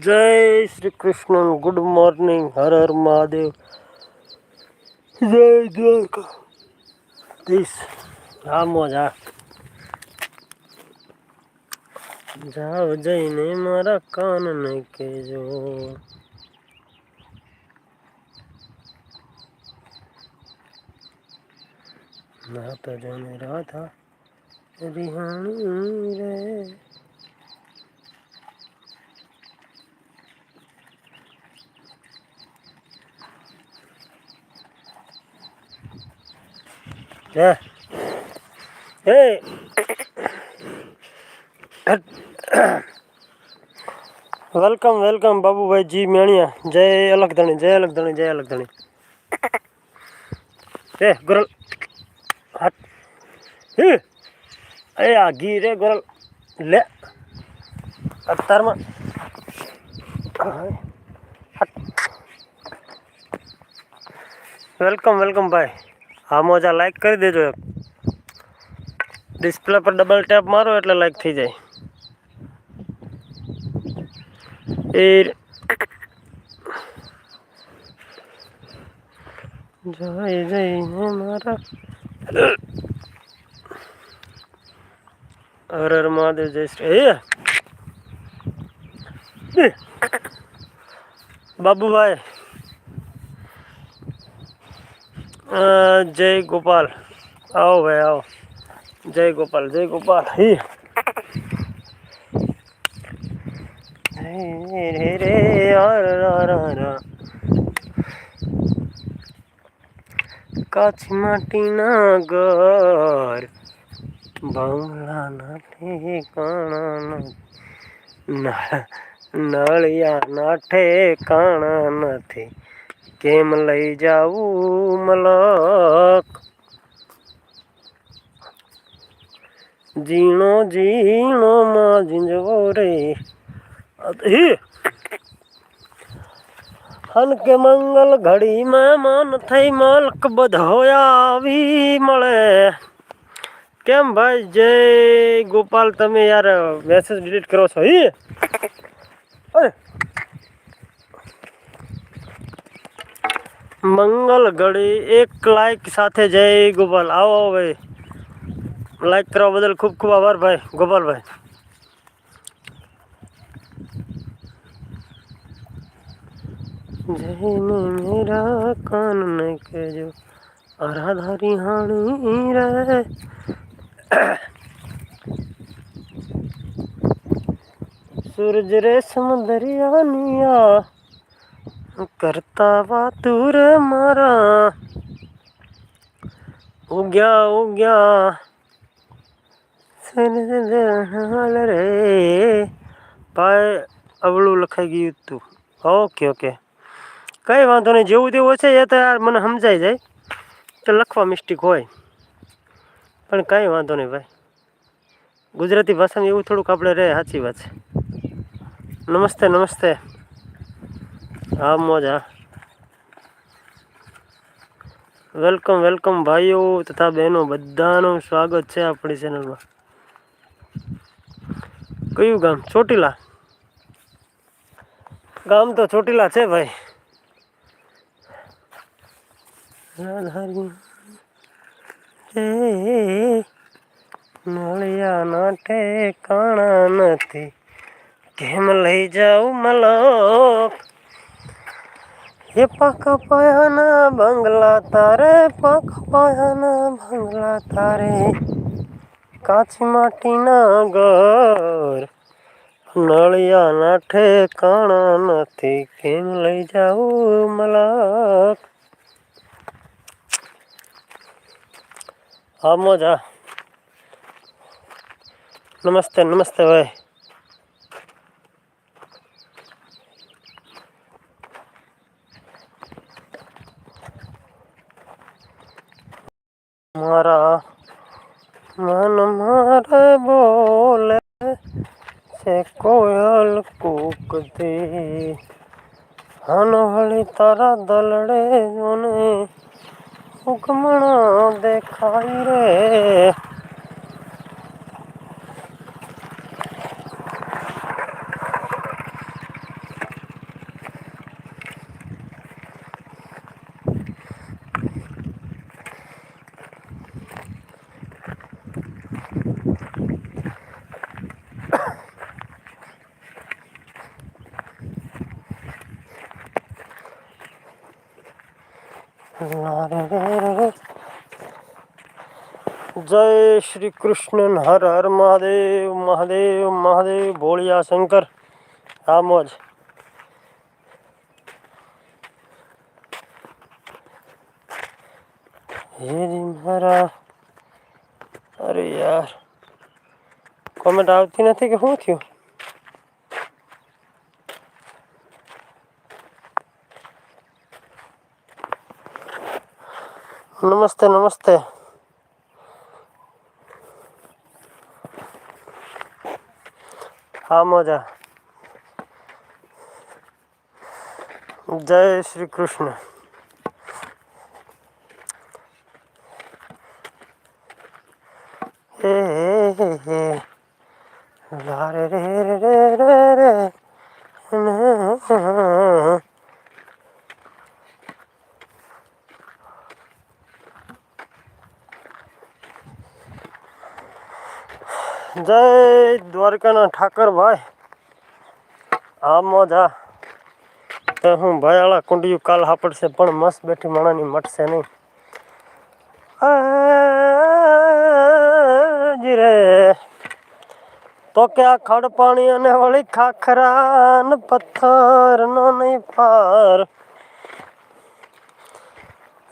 જય Shri Krishna good morning Har Har Mahadev જય Dwarka this હા મોજા જાવ જઈને મારા કાન ને કેજો ના તો જાને રાધા રિહાણી રે वेलकम वेलकम बाबू भाई जी मेणिया जय अलग धनी जय अलग धनी जय अलग धनी ए गुरल। हाथ। ए, आ घी रे, गुरल। ले। अत्तर में वेलकम वेलकम भाई। હા મોજા લાઈક કરી દેજો એક ડિસ્પ્લે પર ડબલ ટેપ મારો એટલે લાઈક થઈ જાય એ જય જઈને મારા હર હર મહાદેવ જય શ્રી એ એ. બાબુભાઈ અ, જય ગોપાલ આવો ભાઈ આવો જય ગોપાલ જય ગોપાલ હી રે રે રે હર હર હર કાચ માટીના ઘર બંગલાના ઠેકાણા ન- નળિયાના ઠેકાણા નથી કેમ લઈ જાવું મલક ઝીણો ઝીણો માં ઝીંઝવો રે હી હન કે મંગલ ઘડીમાં મન થઈ મલક બધો આવી મળે કેમ ભાઈ જય ગોપાલ તમે યાર મેસેજ ડિલીટ કરો છો હી અરે મંગલ ઘડી એક લાઈક સાથે જય ગોપાલ આવો આવો ભાઈ લાઈક કરવા બદલ ખૂબ ખૂબ આભાર ભાઈ ગોપાલભાઈ જઈને મેરા કાન ને કહેજો આરાધારી હાણી રે સૂરજ રેશમ દરિયાનિયા કરતા વાતુર મારા. ઉગ્યા ઉગ્યા રે. ભાઈ, અવળું લખાઈ ગયું હતું ઓકે ઓકે. કંઈ વાંધો નહીં, જેવું તેવું છે એ તો યાર મને સમજાઈ જાય. તો લખવા મિસ્ટેક હોય. પણ કાંઈ વાંધો નહીં ભાઈ. ગુજરાતી ભાષામાં એવું થોડુંક આપણે રહે, સાચી વાત છે. નમસ્તે નમસ્તે. હા, મોજા વેલકમ વેલકમ ભાઈઓ તથા બહેનો, બધાનું સ્વાગત છે આપણી ચેનલમાં કયું ગામ? ચોટીલા. ગામ તો ચોટીલા છે ભાઈ. રાધારી રે નળિયાના ઠેકાણા નથી. કેમ લઈ જાઉં મલક? એ પાકા પાયાના બંગલા તારે પાકા પાયાના બંગલા તારે કાચી માટીના ઘર નળિયાના ઠેકાણા નથી કેમ લઈ જાઉં મલક હા મોજા નમસ્તે નમસ્તે ભાઈ મારા મન મારે બોલે છે કોયલ કૂકતી હનહળી તારા દલડે જોને હુકમણો દેખાય રે. જય શ્રી કૃષ્ણ હર હર મહાદેવ મહાદેવ મહાદેવ ભોળિયા શંકર આમ જ હે મારા અરે યાર કોમેન્ટ આવતી નથી કે શું થયું નમસ્તે નમસ્તે. હા મજા. જય શ્રી કૃષ્ણ હે હે હે લા રે રે રે રે રે રે ના. જય દ્વારકાના ઠાકરભાઈ આ મોજા તો હું ભયાળા કુંડિયું કાલ હાપડશે, પણ મસ્ત બેઠી માણાની મટશે નહીં. રે. તો કે આ ખડ પાણી અને વળી ખાખરા ને પથ્થર નો નહીં પાર.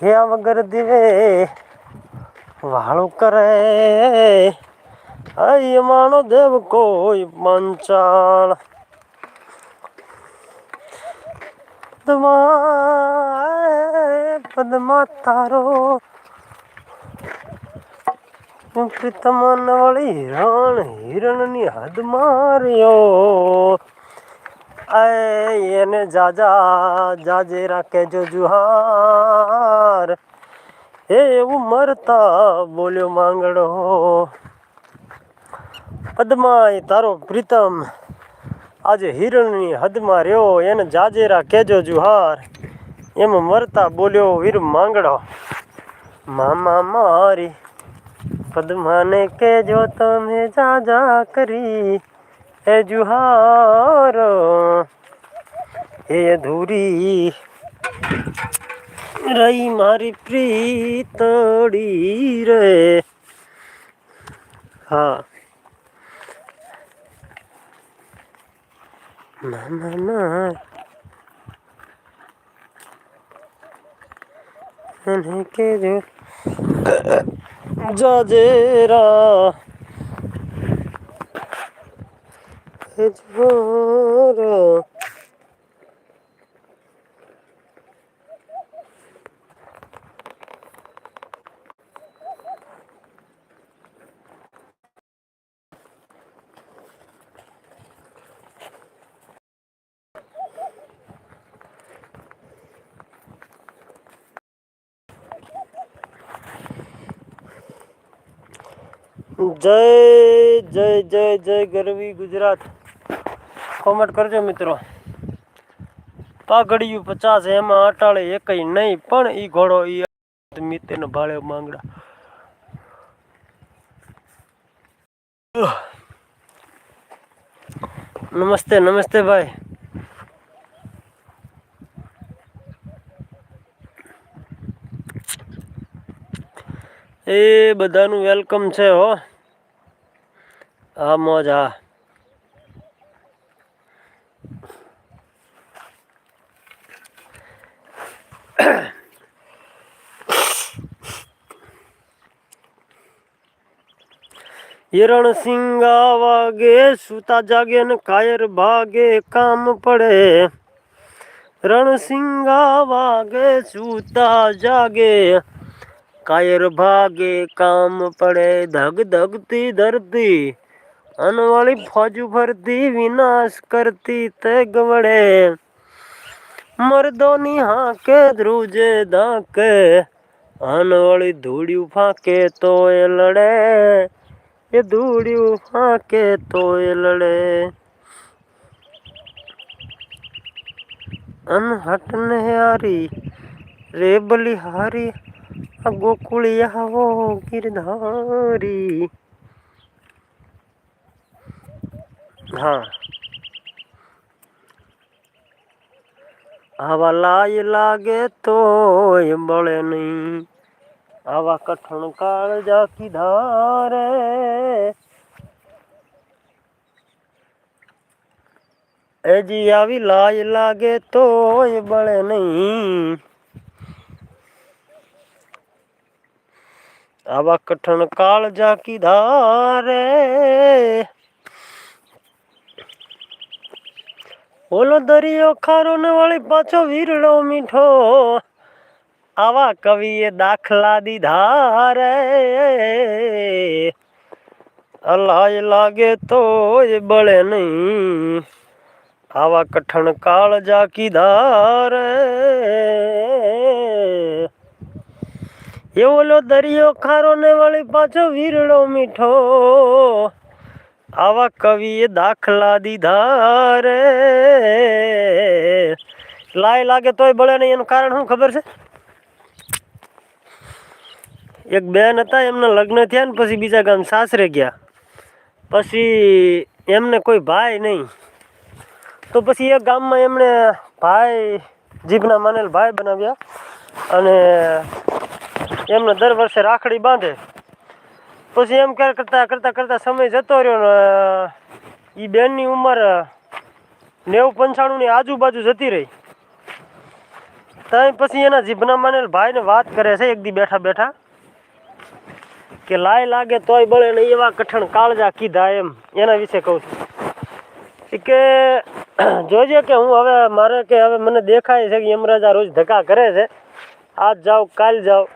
હે વગર દીવે વાળું કરે. આય માનો દેવ કોઈ પંચાળ. પદમા પદમા તારો. પ્રીતમન વળી હિરણ હિરણની હદ માર્યો. એને જાજા જાજે રાખે જો જુહાર. એ એવું મરતા બોલ્યો માંગડો. પદ્માય તારો પ્રીતમ આજે હિરણની હદમાં રહ્યો, એને જાજેરા કેજો જુહાર. એમ મરતા બોલ્યો વીર માંગડો. મામા મારી, પદ્માને કેજો તમે જાજા કરી, એ જુહાર. એ અધૂરી, રહી મારી પ્રીતડી રે. હા. 마마마 안할게도 젖으라. 해줘라. જય જય જય જય ગરવી ગુજરાત. કોમેન્ટ કરજો મિત્રો. પાઘડિયું પચાસ, એમાં અટાળે એકય નહીં, પણ ઈ ઘોડો ઈ મિતેનો ભાળે માંગડા. નમસ્તે નમસ્તે ભાઈ. એ બધાનું વેલકમ છે હો. आ मौज हाँ। आ हिरण सिंगा वागे सुता जागे न कायर भागे काम पड़े। रण सिंगा वागे सुता जागे, कायर भागे काम पड़े। धग धगती धरती अन वाली फाजू भरती विनाश करती ते गवड़े। मर्दो निहाके ध्रुजे दाके। अन वाली धूड़ी फाके तो ये लड़े। ये धूड़ी फाके तो ये लड़े। अन हटने हारी रे बलिहारी गोकुल वो गिरधारी। हाँ। हवा लाई लागे तो ये बड़े नहीं। हवा कठन काल जा की धारे। ए जी आवी लाई लागे तो ये बड़े नहीं। हवा कठन काल जा की धारे। ઓલો દરિયો ખારો ને વળી પાછો વીરડો મીઠો. આવા કવિએ દાખલા દીધા રે. અલાય લાગે તોય બળે નહીં. આવા કઠણ કાળ જા કીધા રે. એ ઓલો દરિયો ખારો ને વળી પાછો વીરડો મીઠો. આવા કવિએ દાખલા દીધા રે. લાય લાગે તોય બળે નહીં, એનું કારણ શું ખબર છે? એક બેન હતા, એમના લગ્ન થયા ને પછી બીજા ગામ સાસરે ગયા. પછી એમને કોઈ ભાઈ નહીં. તો પછી એક ગામમાં એમણે ભાઈ, જીભના માનેલ ભાઈ બનાવ્યા અને એમને દર વર્ષે રાખડી બાંધે. પછી એમ કરતા કરતા કરતા સમય જતો રહ્યો ને એ બેનની ઉંમર નેવું પંચાણુંની આજુબાજુ જતી રહી. ત્યાં પછી એના જીભના માને ભાઈને વાત કરે છે, એક દી બેઠા બેઠા, કે લાય લાગે તોય બળે ને એવા કઠણ કાળજા કીધા એમ, એના વિશે કહું છું. કે, જોજે કે હું હવે મારે કે હવે મને દેખાય છે કે યમરાજા રોજ ધક્કા કરે છે. આજ જાઓ, કાલ જાઓ.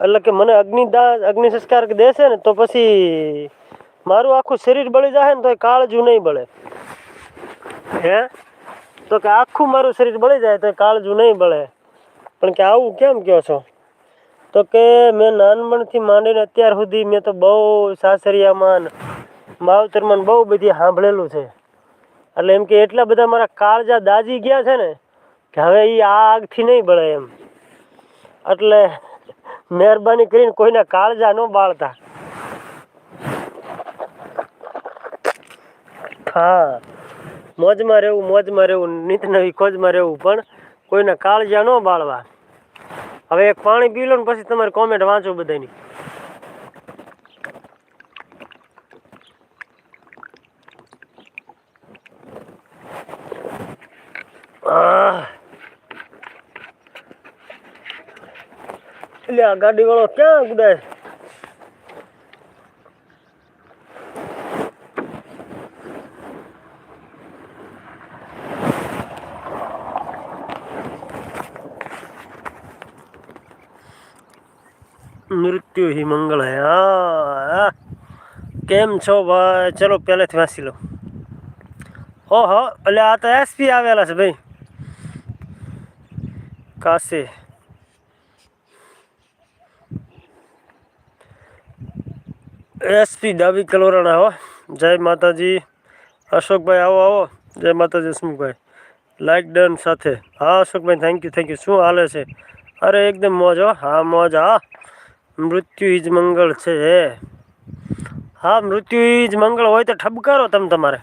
એટલે કે મને અગ્નિદાન અગ્નિ સંસ્કાર દેશે ને, તો પછી મારું આખું શરીર બળી જાય ને તો એ કાળજું નહીં બળે. હે? તો કે આખું મારું શરીર બળી જાય તો કાળજું નહીં બળે. પણ કે આવું કેમ કહો છો? તો કે મેં નાનપણથી માંડીને અત્યાર સુધી મેં તો બહુ સાસરિયામાં માવતરમાં બહુ બધી સાંભળેલું છે. એટલે એમ કે એટલા બધા મારા કાળજા દાજી ગયા છે ને, કે હવે એ આગથી નહીં બળે એમ. એટલે મહેરબાની કરીને કોઈના કાળજા ન બાળતા. હા, મોજમાં રહેવું મોજમાં રહેવું, નિત નવી ખોજમાં રહેવું, પણ કોઈના કાળજા ન બાળવા. હવે એક પાણી પી લો ને પછી તમારે કોમેન્ટ વાંચો બધાની આહ. એટલે આ ગાડી વાળો ક્યાં કુદાય મૃત્યુ હિ મંગળ હે હા કેમ છો ભાઈ ચલો પહેલેથી વાંચી લો ઓહો એટલે આ તો એસપી આવેલા છે ભાઈ કાશે એસપી ડાબી કલોરાણા હો. જય માતાજી. અશોકભાઈ, આવો આવો. જય માતાજી, હસમુખભાઈ. લાઈક ડન સાથે. હા, અશોકભાઈ થેન્ક યુ થેન્ક યુ શું હાલે છે? અરે, એકદમ મોજ, હો. હા, મોજ, હા. મૃત્યુ ઈજ મંગળ છે, હે. હા, મૃત્યુ ઈજ મંગળ હોય તો ઠબકારો તમે તમારે.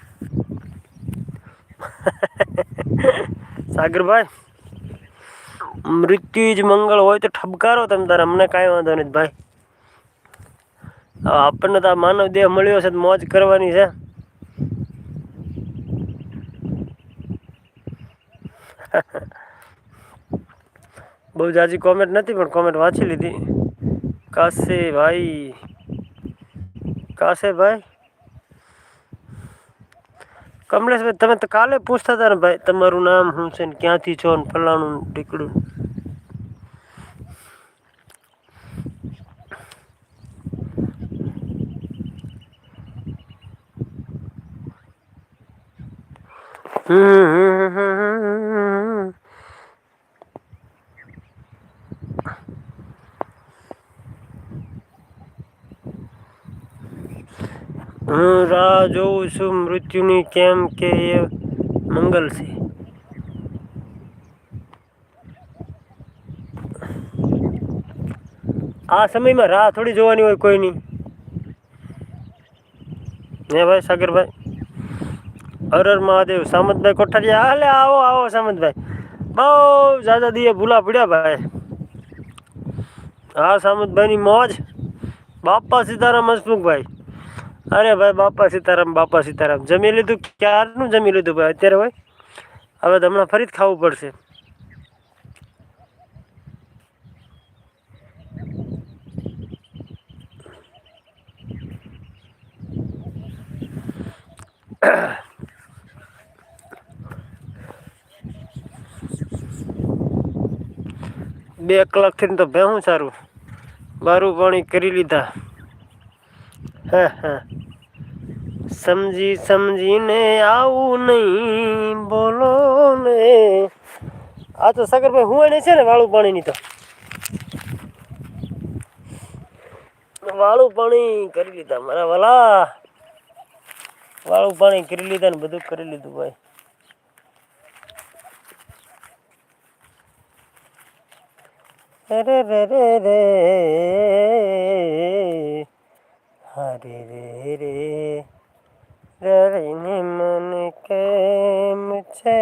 સાગરભાઈ, મૃત્યુ ઈજ મંગળ હોય તો ઠબકારો તમે તારે. અમને કાંઈ વાંધો નથી ભાઈ. આપણને તો આ માનવ દેહ મળ્યો છે મોજ કરવાની છે. બહુ જાજી કોમેન્ટ નથી, પણ કોમેન્ટ વાંચી લીધી. કાશે ભાઈ કાશે ભાઈ કમલેશભાઈ, તમે તો કાલે પૂછતા હતા ને ભાઈ, તમારું નામ શું છે ને ક્યાંથી છો ને ફલાણું ઢીકડું? राजो मृत्यु केम के ये मंगल से। आ समय में राह थोड़ी जो कोई नहीं। भाई सागर भाई। હર હર મહાદેવ, સામંતભાઈ કોઠારિયા. હાલે, આવો આવો, સામંતભાઈ. બહુ જાદા દીએ ભૂલા પડ્યા ભાઈ. હા, સામંતભાઈની મોજ. બાપા સીતારામ હસમુખભાઈ. અરે ભાઈ, બાપા સીતારામ બાપા સીતારામ. જમી લીધું? ક્યારનું જમી લીધું ભાઈ? અત્યારે ભાઈ હવે તો હમણાં ફરી જ ખાવું પડશે. બે કલાકથી તો ભેહું સારું. બારું પાણી કરી લીધા. હા હા. સમજી, સમજીને આવું નહીં, બોલો ને. આ તો સાગરભાઈ હું છે ને વાળું પાણીની તો. વાળું પાણી કરી લીધા મારા વાલા. વાળું પાણી કરી લીધા ને બધું કરી લીધું ભાઈ. રે રે રે રે હરે રે રે રડીને મન કેમ છે